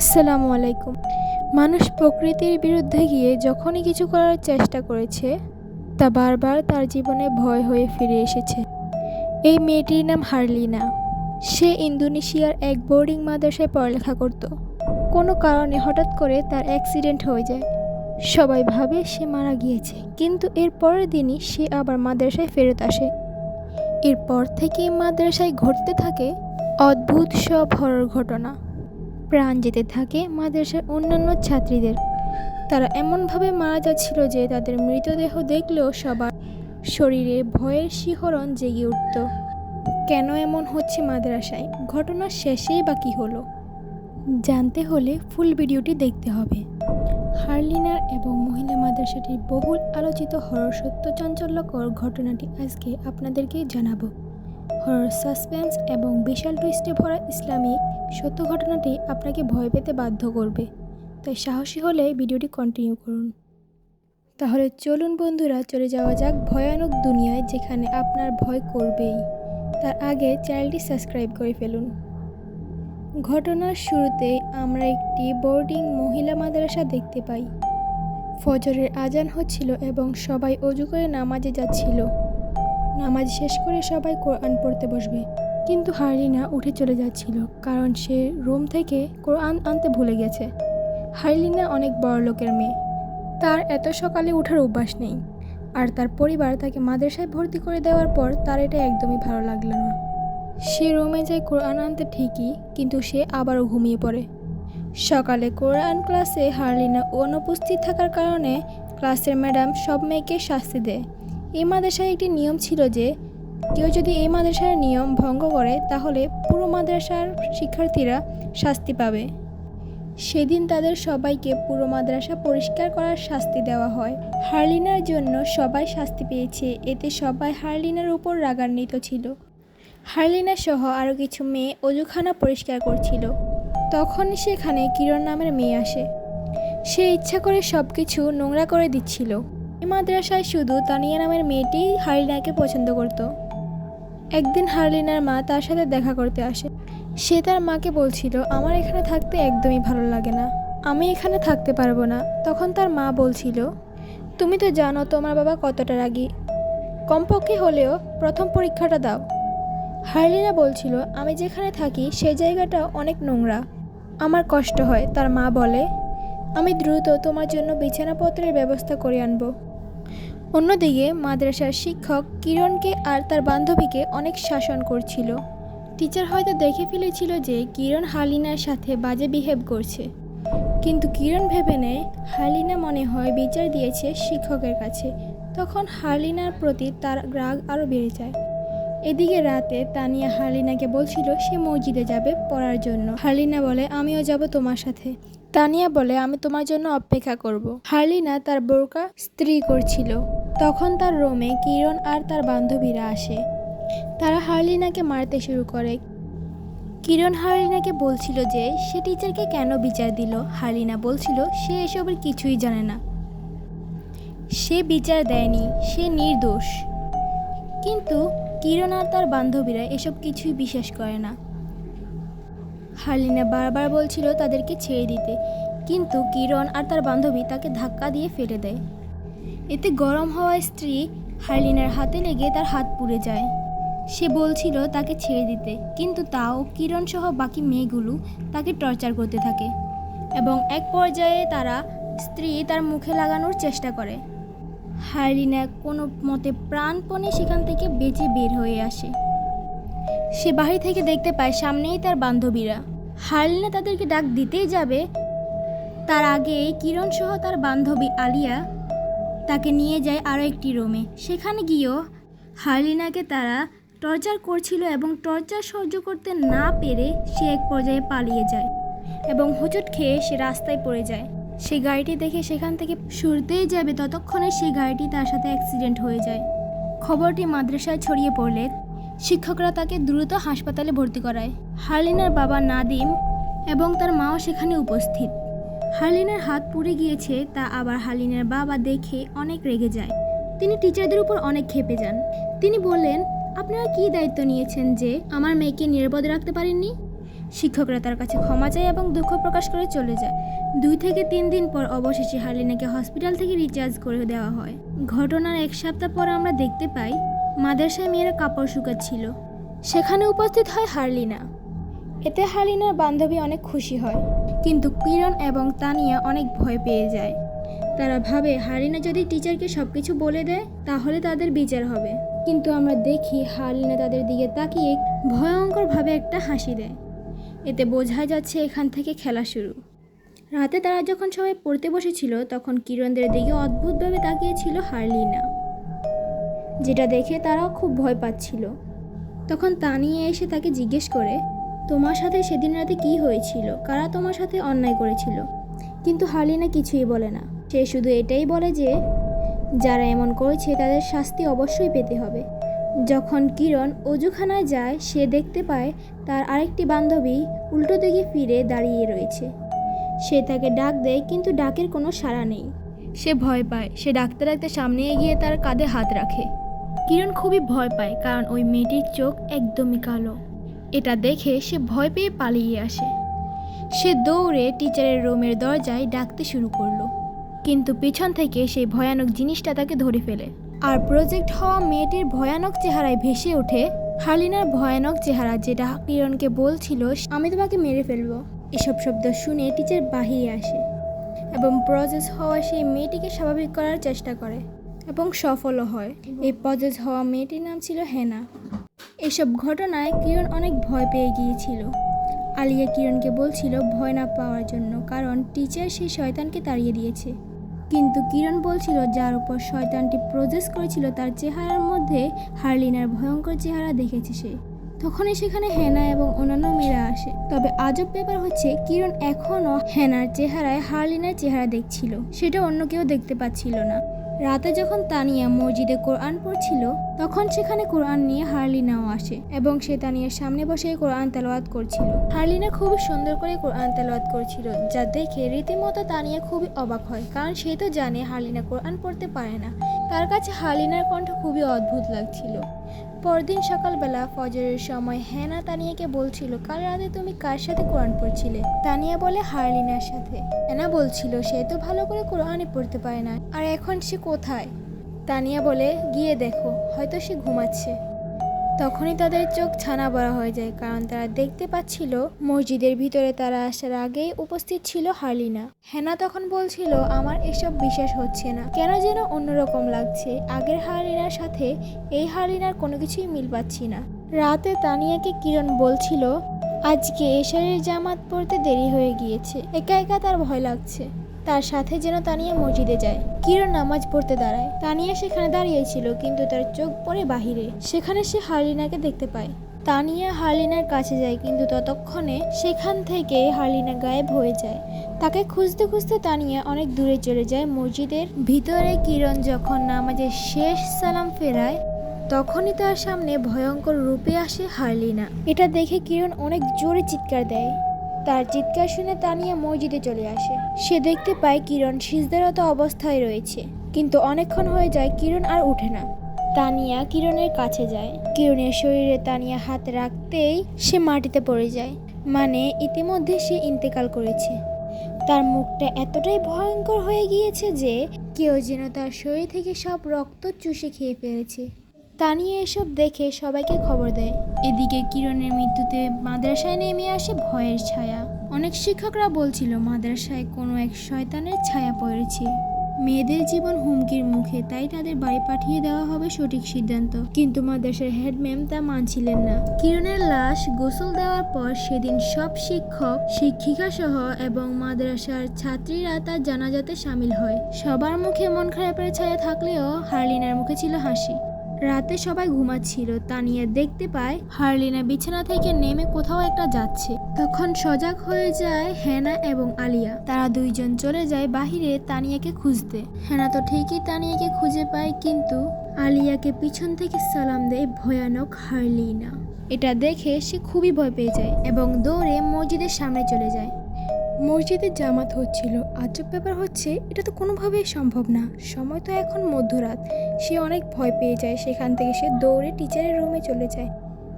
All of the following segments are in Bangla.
আসসালামু আলাইকুম। মানুষ প্রকৃতির বিরুদ্ধে গিয়ে যখনই কিছু করার চেষ্টা করেছে, তা বারবার তার জীবনে ভয় হয়ে ফিরে এসেছে। এই মেয়েটির নাম হারলিনা। সে ইন্দোনেশিয়ার এক বোর্ডিং মাদ্রাসায় পড়ালেখা করত। কোনো কারণে হঠাৎ করে তার অ্যাক্সিডেন্ট হয়ে যায়। সবাই ভাবে সে মারা গিয়েছে, কিন্তু এর পরের দিনই সে আবার মাদ্রাসায় ফেরত আসে। এরপর থেকে মাদ্রাসায় ঘটতে থাকে অদ্ভুত সব হরর ঘটনা। প্রাণ যেতে থাকে মাদ্রাসার অন্যান্য ছাত্রীদের। তারা এমনভাবে মারা যাচ্ছিল যে তাদের মৃতদেহ দেখলেও সবার শরীরে ভয়ের শিহরণ জেগে উঠত। কেন এমন হচ্ছে মাদ্রাসায়? ঘটনা শেষেই বা কী হলো? জানতে হলে ফুল ভিডিওটি দেখতে হবে। হার্লিনার এবং মহিলা মাদ্রাসাটির বহুল আলোচিত হরর সত্য চাঞ্চল্যকর ঘটনাটি আজকে আপনাদেরকে জানাব। হরর, সাসপেন্স এবং বিশাল টুইস্টে ভরা ইসলামিক সত্য ঘটনাটি আপনাকে ভয় পেতে বাধ্য করবে। তাই সাহসী হলে ভিডিওটি কন্টিনিউ করুন। তাহলে চলুন বন্ধুরা, চলে যাওয়া যাক ভয়ানক দুনিয়ায় যেখানে আপনার ভয় করবেই। তার আগে চ্যানেলটি সাবস্ক্রাইব করে ফেলুন। ঘটনার শুরুতে আমরা একটি বোর্ডিং মহিলা মাদ্রাসা দেখতে পাই। ফজরের আজান হচ্ছিল এবং সবাই অজু করে নামাজে যাচ্ছিল। নামাজ শেষ করে সবাই কোরআন পড়তে বসবে। কিন্তু হারলিনা উঠে চলে যাচ্ছিল, কারণ সে রুম থেকে কোরআন আনতে ভুলে গেছে। হারলিনা অনেক বড় লোকের মেয়ে। তার এত সকালে ওঠার অভ্যাস নেই। আর তার পরিবার তাকে মাদ্রাসায় ভর্তি করে দেওয়ার পর তার এটা একদমই ভালো লাগল না। সে রুমে যায় কোরআন আনতে ঠিকই, কিন্তু সে আবারও ঘুমিয়ে পড়ে। সকালে কোরআন ক্লাসে হারলিনা অনুপস্থিত থাকার কারণে ক্লাসের ম্যাডাম সব মেয়েকে শাস্তি দেয়। এই মাদ্রাসায় একটি নিয়ম ছিল যে, কেউ যদি এই মাদ্রাসার নিয়ম ভঙ্গ করে, তাহলে পুরো মাদ্রাসার শিক্ষার্থীরা শাস্তি পাবে। সেদিন তাদের সবাইকে পুরো মাদ্রাসা পরিষ্কার করার শাস্তি দেওয়া হয়। হার্লিনার জন্য সবাই শাস্তি পেয়েছে, এতে সবাই হার্লিনার উপর রাগান্বিত ছিল। হার্লিনা সহ আরও কিছু মেয়ে অজুখানা পরিষ্কার করছিল। তখন সেখানে কিরণ নামের মেয়ে আসে। সে ইচ্ছা করে সব কিছু নোংরা করে দিচ্ছিল। মাদ্রাসায় শুধু তানিয়া নামের মেয়েটি হার্লিনাকে পছন্দ করত। একদিন হারলিনার মা তার সাথে দেখা করতে আসে। সে তার মাকে বলছিল, আমার এখানে থাকতে একদমই ভালো লাগে না। আমি এখানে থাকতে পারব না। তখন তার মা বলছিল, তুমি তো জানো তোমার বাবা কতটা রাগী। কমপক্ষে হলেও প্রথম পরীক্ষাটা দাও। হারলিনা বলছিল, আমি যেখানে থাকি সেই জায়গাটা অনেক নোংরা। আমার কষ্ট হয়। তার মা বলে, আমি দ্রুত তোমার জন্য বিছানাপত্রের ব্যবস্থা করে আনব। অন্যদিকে মাদ্রাসার শিক্ষক কিরণকে আর তার বান্ধবীকে অনেক শাসন করছিল। টিচার হয়তো দেখে ফেলেছিল যে কিরণ হালিনার সাথে বাজে বিহেভ করছে। কিন্তু কিরণ ভেবে নেয়, হালিনা মনে হয় বিচার দিয়েছে শিক্ষকের কাছে। তখন হালিনার প্রতি তার রাগ আরও বেড়ে যায়। এদিকে রাতে তানিয়া হালিনাকে বলছিল সে মসজিদে যাবে পড়ার জন্য। হালিনা বলে, আমিও যাব তোমার সাথে। তানিয়া বলে, আমি তোমার জন্য অপেক্ষা করব। হার্লিনা তার বোরকা স্ত্রী করছিল। তখন তার রোমে কিরণ আর তার বান্ধবীরা আসে। তারা হার্লিনাকে মারতে শুরু করে। কিরণ হার্লিনাকে বলছিল যে, সে টিচারকে কেন বিচার দিল? হার্লিনা বলছিল, সে এসবের কিছুই জানে না। সে বিচার দেয়নি, সে নির্দোষ। কিন্তু কিরণ আর তার বান্ধবীরা এসব কিছুই বিশ্বাস করে না। হার্লিনা বারবার বলছিল তাদেরকে ছেড়ে দিতে। কিন্তু কিরণ আর তার বান্ধবী তাকে ধাক্কা দিয়ে ফেলে দেয়। এতে গরম হওয়া স্ত্রী হার্লিনার হাতে লেগে তার হাত পুড়ে যায়। সে বলছিল তাকে ছেড়ে দিতে, কিন্তু তাও কিরণ সহ বাকি মেয়েগুলো তাকে টর্চার করতে থাকে এবং এক পর্যায়ে তারা স্ত্রী তার মুখে লাগানোর চেষ্টা করে। হার্লিনা কোনো মতে প্রাণপণে সেখান থেকে বেঁচে বের হয়ে আসে। সে বাহির থেকে দেখতে পায় সামনেই তার বান্ধবীরা। হার্লিনা তাদেরকে ডাক দিতেই যাবে। তার আগে কিরণ সহ তার বান্ধবী আলিয়া তাকে নিয়ে যায় আরও একটি রুমে। সেখানে গিয়েও হার্লিনাকে তারা টর্চার করছিল এবং টর্চার সহ্য করতে না পেরে সে এক পর্যায়ে পালিয়ে যায় এবং হোঁচট খেয়ে সে রাস্তায় পড়ে যায়। সে গাড়িটি দেখে সেখান থেকে সরতেই যাবে, ততক্ষণে সেই গাড়িটি তার সাথে অ্যাক্সিডেন্ট হয়ে যায়। খবরটি মাদ্রাসায় ছড়িয়ে পড়লে শিক্ষকরা তাকে দ্রুত হাসপাতালে ভর্তি করায়। হার্লিনার বাবা নাদিম এবং তার মাও সেখানে উপস্থিত। হার্লিনার হাত পুড়ে গিয়েছে, তা আবার হার্লিনার বাবা দেখে অনেক রেগে যায়। তিনি টিচারদের উপর অনেক ক্ষেপে যান। তিনি বললেন, আপনারা কী দায়িত্ব নিয়েছেন যে আমার মেয়েকে নিরাপদে রাখতে পারেননি? শিক্ষকরা তার কাছে ক্ষমা চায় এবং দুঃখ প্রকাশ করে চলে যায়। দুই থেকে তিন দিন পর অবশেষে হার্লিনাকে হসপিটাল থেকে রিচার্জ করে দেওয়া হয়। ঘটনার এক সপ্তাহ পর আমরা দেখতে পাই, মাদ্রাসায় মেয়েরা কাপড় শুকাচ্ছিল। সেখানে উপস্থিত হয় হার্লিনা। এতে হার্লিনার বান্ধবী অনেক খুশি হয়। কিন্তু কিরণ এবং তানিয়া অনেক ভয় পেয়ে যায়। তারা ভাবে, হারিনা যদি টিচারকে সব কিছু বলে দেয়, তাহলে তাদের বিচার হবে। কিন্তু আমরা দেখি হার্লিনা তাদের দিকে তাকিয়ে ভয়ঙ্করভাবে একটা হাসি দেয়। এতে বোঝা যাচ্ছে এখান থেকে খেলা শুরু। রাতে তারা যখন সবাই পড়তে বসেছিল, তখন কিরণদের দিকে অদ্ভুতভাবে তাকিয়েছিল হারলিনা, যেটা দেখে তারাও খুব ভয় পাচ্ছিল। তখন তানিয়ে এসে তাকে জিজ্ঞেস করে তোমার সাথে সেদিন রাতে কি হয়েছিল? কারা তোমার সাথে অন্যায় করেছিল? কিন্তু হারলিনা কিছুই বলে না। সে শুধু এটাই বলে যে, যারা এমন করেছে তাদের শাস্তি অবশ্যই পেতে হবে। যখন কিরণ অজুখানায় যায়, সে দেখতে পায় তার আরেকটি বান্ধবী উল্টো দিকে ফিরে দাঁড়িয়ে রয়েছে। সে তাকে ডাক দেয়, কিন্তু ডাকের কোনো সাড়া নেই। সে ভয় পায়। সে ডাকতে ডাকতে সামনে এগিয়ে তার কাঁধে হাত রাখে। কিরণ খুবই ভয় পায়, কারণ ওই মেয়েটির চোখ একদমই কালো। এটা দেখে সে ভয় পেয়ে পালিয়ে আসে। সে দৌড়ে টিচারের রুমের দরজায় ডাকতে শুরু করল। কিন্তু পিছন থেকে সেই ভয়ানক জিনিসটা তাকে ধরে ফেলে। আর প্রজেক্ট হওয়া মেয়েটির ভয়ানক চেহারায় ভেসে ওঠে হার্লিনার ভয়ানক চেহারা যেটা কিরণকে বলছিল, আমি তোমাকে মেরে ফেলব। এসব শব্দ শুনে টিচার বাহিরে আসে এবং প্রজেস হওয়া সেই মেয়েটিকে স্বাভাবিক করার চেষ্টা করে এবং সফলও হয়। এই প্রজেস হওয়া মেয়েটির নাম ছিল হেনা। এসব ঘটনায় কিরণ অনেক ভয় পেয়ে গিয়েছিল। আলিয়া কিরণকে বলছিল, ভয় না পাওয়ার জন্য, কারণ টিচার সেই শয়তানকে তাড়িয়ে দিয়েছে। কিন্তু কিরণ বলছিল, যার উপর শয়তানটি প্রজেস করেছিল, তার চেহারার মধ্যে হার্লিনার ভয়ঙ্কর চেহারা দেখেছে সে। তখনই সেখানে হেনা এবং অন্যান্য মেয়েরা আসে। তবে আজব ব্যাপার হচ্ছে, কিরণ এখনও হেনার চেহারায় হার্লিনার চেহারা দেখছিল। সেটা অন্য কেউ দেখতে পাচ্ছিল না। রাতে যখন তানিয়া মসজিদে কোরআন পড়ছিল, তখন সেখানে কোরআন নিয়ে হার্লিনাও আসে এবং সে তানিয়ার সামনে বসে কোরআন তেলাওয়াত করছিল। হার্লিনা খুব সুন্দর করে কোরআন তেলাওয়াত করছিল, যা দেখে রীতিমতো তানিয়া খুবই অবাক হয়, কারণ সে তো জানে হার্লিনা কোরআন পড়তে পারে না। তার কাছে হার্লিনার কণ্ঠ খুবই অদ্ভুত লাগছিল। পরদিন সকালবেলা ফজরের সময় হ্যানা তানিয়াকে বলছিল, কাল রাতে তুমি কার সাথে কোরআন পড়ছিলে? তানিয়া বলে, হারলিনার সাথে। হ্যানা বলছিল, সে তো ভালো করে কোরআনই পড়তে পারে না, আর এখন সে কোথায়? তানিয়া বলে, গিয়ে দেখো, হয়তো সে ঘুমাচ্ছে। তখনই তাদের চোখ ছানা বড়া হয়ে যায়, কারণ তারা দেখতে পাচ্ছিল মসজিদের ভিতরে তারা আসার আগেই উপস্থিত ছিল হার্লিনা। হেনা তখন বলছিল, আমার এসব বিশ্বাস হচ্ছে না। কেন যেন অন্যরকম লাগছে। আগের হার্লিনার সাথে এই হার্লিনার কোনো কিছুই মিল পাচ্ছি না। রাতে তানিয়াকে কিরণ বলছিল, আজকে এশারের জামাত পড়তে দেরি হয়ে গিয়েছে। একা একা তার ভয় লাগছে। তার সাথে যেন তানিয়া মসজিদে যায়। কিরণ নামাজ পড়তে দাঁড়ায়। তানিয়া সেখানে দাঁড়িয়েছিল কিন্তু তার চোখ পড়ে বাহিরে। সেখানে সে হার্লিনাকে দেখতে পায়। তানিয়া হার্লিনার কাছে যায়, কিন্তু ততক্ষণে সেখান থেকে হার্লিনা গায়েব হয়ে যায়। তাকে খুঁজতে খুঁজতে তানিয়া অনেক দূরে চলে যায়। মসজিদের ভিতরে কিরণ যখন নামাজের শেষ সালাম ফেরায়, তখনই তার সামনে ভয়ঙ্কর রূপে আসে হার্লিনা। এটা দেখে কিরণ অনেক জোরে চিৎকার দেয়। তার চিৎকার শুনে তানিয়া মসজিদে চলে আসে। সে দেখতে পায় কিরণ সিজদারত অবস্থায় রয়েছে। কিন্তু অনেকক্ষণ হয়ে যায় কিরণ আর উঠে না। তানিয়া কিরণের কাছে যায়। কিরণের শরীরে তানিয়া হাত রাখতেই সে মাটিতে পড়ে যায়। মানে ইতিমধ্যে সে ইন্তেকাল করেছে। তার মুখটা এতটাই ভয়ঙ্কর হয়ে গিয়েছে যে কেউ যেন তার শরীর থেকে সব রক্ত চুষে খেয়ে ফেলেছে। তানিয়া এসব দেখে সবাইকে খবর দেয়। এদিকে কিরণের মৃত্যুতে মাদ্রাসায় নেমে আসে ভয়ের ছায়া। অনেক শিক্ষকরা বলছিল, মাদ্রাসায় কোনো এক শয়তানের ছায়া পড়েছে। মেয়েদের জীবন হুমকির মুখে, তাই তাদের বাড়ি পাঠিয়ে দেওয়া হবে সঠিক সিদ্ধান্ত। কিন্তু মাদ্রাসার হেড ম্যাম তা মানছিলেন না। কিরণের লাশ গোসল দেওয়ার পর সেদিন সব শিক্ষক, শিক্ষিকা সহ এবং মাদ্রাসার ছাত্রীরা তার জানাজাতে সামিল হয়। সবার মুখে মন খারাপের ছায়া থাকলেও হার্লিনার মুখে ছিল হাসি। রাতে সবাই ঘুমাচ্ছিল। তানিয়া দেখতে পায় হার্লিনা বিছানা থেকে নেমে কোথাও একটা যাচ্ছে। তখন সজাগ হয়ে যায় হেনা এবং আলিয়া। তারা দুইজন চলে যায় বাহিরে তানিয়াকে খুঁজতে। হেনা তো ঠিকই তানিয়াকে খুঁজে পায়, কিন্তু আলিয়াকে পিছন থেকে সালাম দেয় ভয়ানক হার্লিনা। এটা দেখে সে খুবই ভয় পেয়ে যায় এবং দৌড়ে মসজিদের সামনে চলে যায়। মসজিদে জামাত হচ্ছিল। আজব ব্যাপার হচ্ছে, এটা তো কোনোভাবেই সম্ভব না। সময় তো এখন মধ্যরাত। সে অনেক ভয় পেয়ে যায়। সেখান থেকে সে দৌড়ে টিচারের রুমে চলে যায়।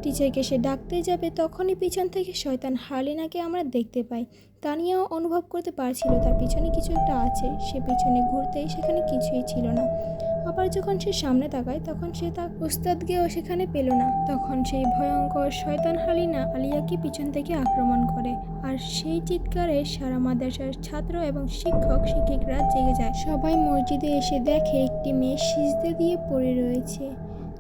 টিচারকে সে ডাকতে যাবে, তখনই পিছন থেকে শয়তান হার্লিনাকে আমরা দেখতে পাই। তানিয়াও অনুভব করতে পারছিল, তার পিছনে কিছু একটা আছে। সে পিছনে ঘুরতেই সেখানে কিছুই ছিল না। আবার যখন সে সামনে তাকায়, তখন সে তার উস্তাদকেও সেখানে পেল না। তখন সেই ভয়ঙ্কর শয়তান হালিনা আলিয়াকে পিছন থেকে আক্রমণ করে। আর সেই চিৎকারে সারা মাদ্রাসার ছাত্র এবং শিক্ষক, শিক্ষিকরা জেগে যায়। সবাই মসজিদে এসে দেখে একটি মেয়ে সিজদে দিয়ে পড়ে রয়েছে।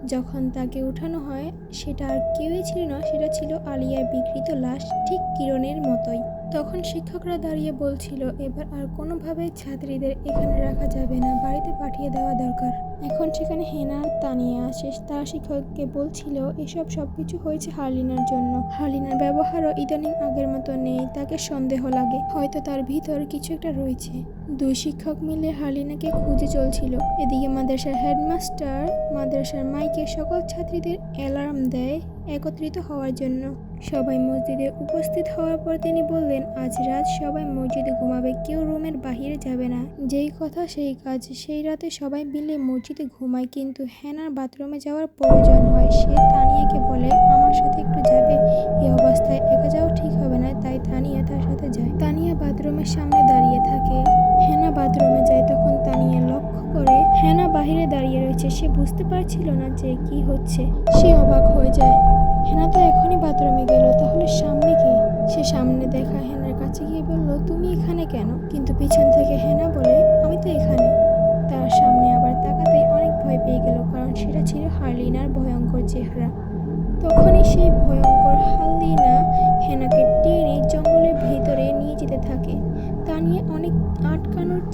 যখন তাকে উঠানো হয়, সেটা আর কেউই ছিল না, সেটা ছিল আলিয়ার বিকৃত লাশ, ঠিক কিরণের মতোই। তখন শিক্ষকরা দাঁড়িয়ে বলছিল, এবার আর কোনোভাবে ছাত্রীদের এখানে রাখা যাবে না, বাড়িতে পাঠিয়ে দেওয়া দরকার। এখন সেখানে হেনার তানিয়া শেষ তার শিক্ষককে বলছিল, এসব সব কিছু হয়েছে হার্লিনার জন্য। হার্লিনার ব্যবহারও ইদানিং আগের মতো নেই, তাকে সন্দেহ লাগে। হয়তো তার ভিতর কিছু একটা রয়েছে। দুই শিক্ষক মিলে হার্লিনাকে খুঁজে চলছিল। এদিকে মাদ্রাসার হেডমাস্টার, মাদ্রাসার মাইকে সকল ছাত্রীদের অ্যালার্ম দেয়। একত্রিত হওয়ার জন্য। সবাই মসজিদে উপস্থিত হওয়ার পর তিনি বললেন, আজ রাত সবাই মসজিদে ঘুমাবে, কেউ রুমের বাহিরে যাবে না। যেই কথা সেই কাজ, সেই রাতে সবাই মিলে মসজিদে ঘুমায়, কিন্তু হ্যানার বাথরুমে যাওয়ার প্রয়োজন হয়, সে তা বলে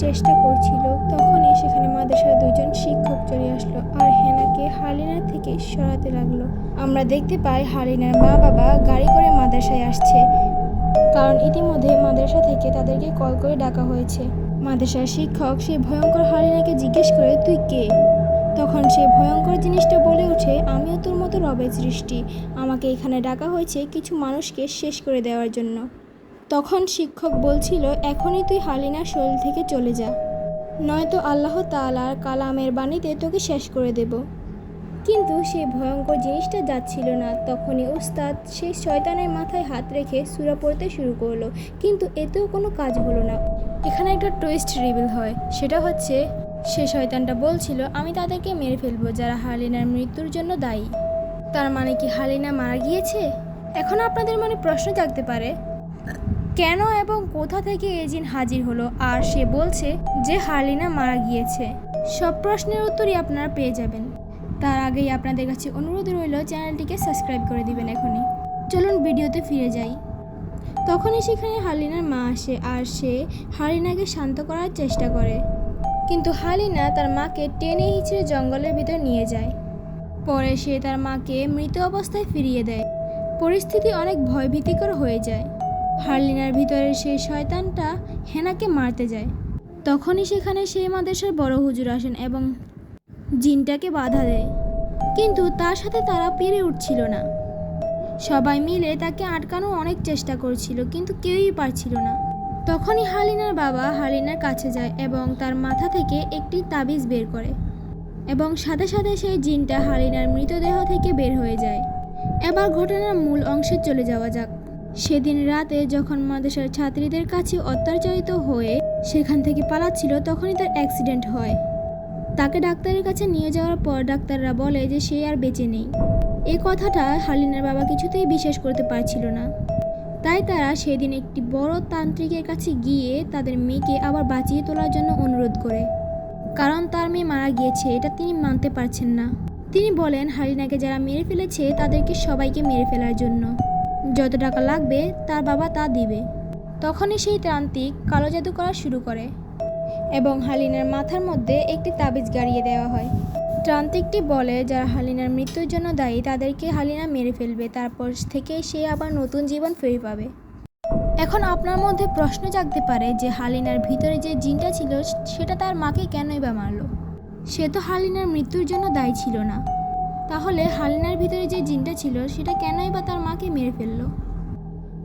চেষ্টা করছিল, তখনই সেখানে মাদ্রাসার দুজন শিক্ষক চলে আসলো আর হেনাকে হালিনার থেকে সরাতে লাগল। আমরা দেখতে পাই হালিনার মা বাবা গাড়ি করে মাদ্রাসায় আসছে, কারণ ইতিমধ্যে মাদ্রাসা থেকে তাদেরকে কল করে ডাকা হয়েছে। মাদ্রাসার শিক্ষক সেই ভয়ঙ্কর হালিনাকে জিজ্ঞেস করে, তুই কে? তখন সে ভয়ঙ্কর জিনিসটা বলে ওঠে, আমিও তোর মতো রবের সৃষ্টি। আমাকে এখানে ডাকা হয়েছে কিছু মানুষকে শেষ করে দেওয়ার জন্য। তখন শিক্ষক বলছিল, এখনই তুই হালিনার শরীর থেকে চলে যা। নয়তো আল্লাহ তাআলার কালামের বাণীতে তোকে শেষ করে দেব। কিন্তু সেই ভয়ঙ্কর জিনিসটা যাচ্ছিল না। তখনই উস্তাদ সেই শয়তানের মাথায় হাত রেখে সুরা পড়তে শুরু করল। কিন্তু এতেও কোনো কাজ হলো না। এখানে একটা টুইস্ট রিভিল হয়। সেটা হচ্ছে, সে শয়তানটা বলছিল, আমি তাদেরকে মেরে ফেলব যারা হালিনার মৃত্যুর জন্য দায়ী। তার মানে কি হালিনা মারা গিয়েছে? এখন আপনাদের মনে প্রশ্ন জাগতে পারে। কেন এবং কোথা থেকে এজিন হাজির হলো? আর সে বলছে যে হার্লিনা মারা গিয়েছে। সব প্রশ্নের উত্তরই আপনারা পেয়ে যাবেন। তার আগেই আপনাদের কাছে অনুরোধ রইল, চ্যানেলটিকে সাবস্ক্রাইব করে দিবেন এখনই। চলুন ভিডিওতে ফিরে যাই। তখনই সেখানে হালিনার মা আসে আর সে হালিনাকে শান্ত করার চেষ্টা করে। কিন্তু হালিনা তার মাকে টেনে হিঁচড়ে জঙ্গলের ভিতর নিয়ে যায়। পরে সে তার মাকে মৃত অবস্থায় ফিরিয়ে দেয়। পরিস্থিতি অনেক ভয়ভীতিকর হয়ে যায়। হার্লিনার ভিতরে সেই শয়তানটা হেনাকে মারতে যায়। তখনই সেখানে সেই মাদেশের বড় হুজুর আসেন এবং জিনটাকে বাধা দেয়। কিন্তু তার সাথে তারা পেরে উঠছিল না। সবাই মিলে তাকে আটকানোর অনেক চেষ্টা করছিল, কিন্তু কেউই পারছিল না। তখনই হালিনার বাবা হালিনার কাছে যায় এবং তার মাথা থেকে একটি তাবিজ বের করে এবং সাথে সাথে সেই জিনটা হালিনার মৃতদেহ থেকে বের হয়ে যায়। এবার ঘটনার মূল অংশে চলে যাওয়া যাক। সেদিন রাতে যখন মাদ্রাসার ছাত্রীদের কাছে অত্যাচারিত হয়ে সেখান থেকে পালাচ্ছিল, তখনই তার অ্যাক্সিডেন্ট হয়। তাকে ডাক্তারের কাছে নিয়ে যাওয়ার পর ডাক্তাররা বলে যে সে আর বেঁচে নেই। এ কথাটা হালিনার বাবা কিছুতেই বিশ্বাস করতে পারছিল না। তাই তারা সেদিন একটি বড় তান্ত্রিকের কাছে গিয়ে তাদের মেয়েকে আবার বাঁচিয়ে তোলার জন্য অনুরোধ করে। কারণ তার মেয়ে মারা গিয়েছে, এটা তিনি মানতে পারছেন না। তিনি বলেন, হালিনাকে যারা মেরে ফেলেছে, তাদেরকে সবাইকে মেরে ফেলার জন্য। যত টাকা লাগবে, তার বাবা তা দিবে। তখনই সেই তান্ত্রিক কালো জাদু করা শুরু করে এবং হালিনার মাথার মধ্যে একটি তাবিজ গাড়িয়ে দেওয়া হয়। তান্ত্রিকটি বলে, যারা হালিনার মৃত্যুর জন্য দায়ী, তাদেরকে হালিনা মেরে ফেলবে, তারপর থেকে সে আবার নতুন জীবন ফিরে পাবে। এখন আপনার মধ্যে প্রশ্ন জাগতে পারে যে, হালিনার ভিতরে যে জিনটা ছিল, সেটা তার মাকে কেনই বা মারলো? সে তো হালিনার মৃত্যুর জন্য দায়ী ছিল না। তাহলে হালিনার ভিতরে যে জিনটা ছিল, সেটা কেনই বা তার মাকে মেরে ফেলল?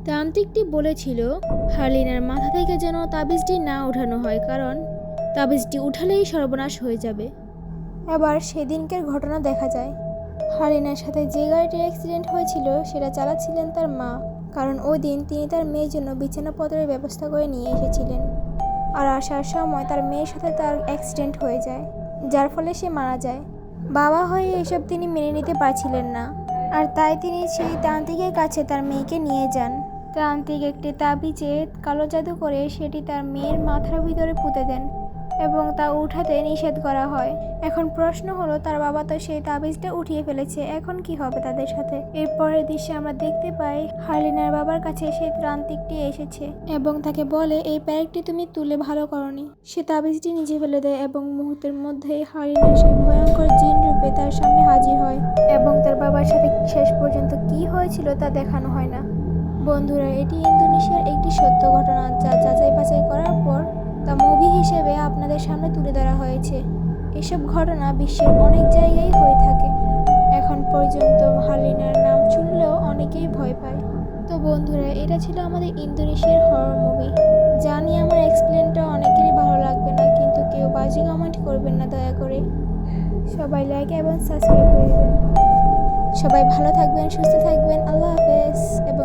তান্ত্রিকটি বলেছিল, হালিনার মাথা থেকে যেন তাবিজটি না ওঠানো হয়, কারণ তাবিজটি উঠালেই সর্বনাশ হয়ে যাবে। আবার সেদিনকের ঘটনা দেখা যায়। হারিনার সাথে যে গাড়িটির অ্যাক্সিডেন্ট হয়েছিল, সেটা চালাচ্ছিলেন তার মা, কারণ ওই দিন তিনি তার মেয়ের জন্য বিছানাপত্রের ব্যবস্থা করে নিয়ে এসেছিলেন। আর আসার সময় তার মেয়ের সাথে তার অ্যাক্সিডেন্ট হয়ে যায়, যার ফলে সে মারা যায়। বাবা হয়ে এসব তিনি মেনে নিতে পারছিলেন না। আর তাই তিনি সেই তান্ত্রিকের কাছে তার মেয়েকে নিয়ে যান। তান্ত্রিক একটি তাবিজে কালো জাদু করে সেটি তার মেয়ের মাথার ভিতরে পুঁতে দেন। এবং তা উঠাতে নিষেধ করা হয়। এখন প্রশ্ন হলো, তার বাবা তো সেই তাবিজটা উঠিয়ে ফেলেছে। এখন কি হবে তাদের সাথে? এরপরের দৃশ্যে আমরা দেখতে পাই, হার্লিনার বাবার কাছে সেই তান্ত্রিকটি এসেছে এবং তাকে বলে, এই প্যারেকটি তুমি তুলে ভালো করনি। সে তাবিজটি নিজে ফেলে দেয় এবং মুহূর্তের মধ্যেই হার্লিনার সেই ভয়ঙ্কর জিন রূপে তার সামনে হাজির হয় এবং তার বাবার সাথে শেষ পর্যন্ত কি হয়েছিল তা দেখানো হয় না। বন্ধুরা, এটি ইন্দোনেশিয়ার একটি সত্য ঘটনা যা যাচাই বাছাই করার পর তা মুভি হিসেবে আপনাদের সামনে তুলে ধরা হয়েছে। এসব ঘটনা বিশ্বের অনেক জায়গায় হয়ে থাকে। এখন পর্যন্ত হালিনার নাম শুনলেও অনেকেই ভয় পায়। তো বন্ধুরা, এটা ছিল আমাদের ইন্দোনেশিয়ার হরর মুভি জানি আমার এক্সপ্লেনটা অনেকেরই ভালো লাগবে না, কিন্তু কেউ বাজে কমেন্ট করবেন না, দয়া করে। সবাই লাইক এবং সাবস্ক্রাইব করে দেবেন। সবাই ভালো থাকবেন, সুস্থ থাকবেন। আল্লাহ হাফেজ। এবং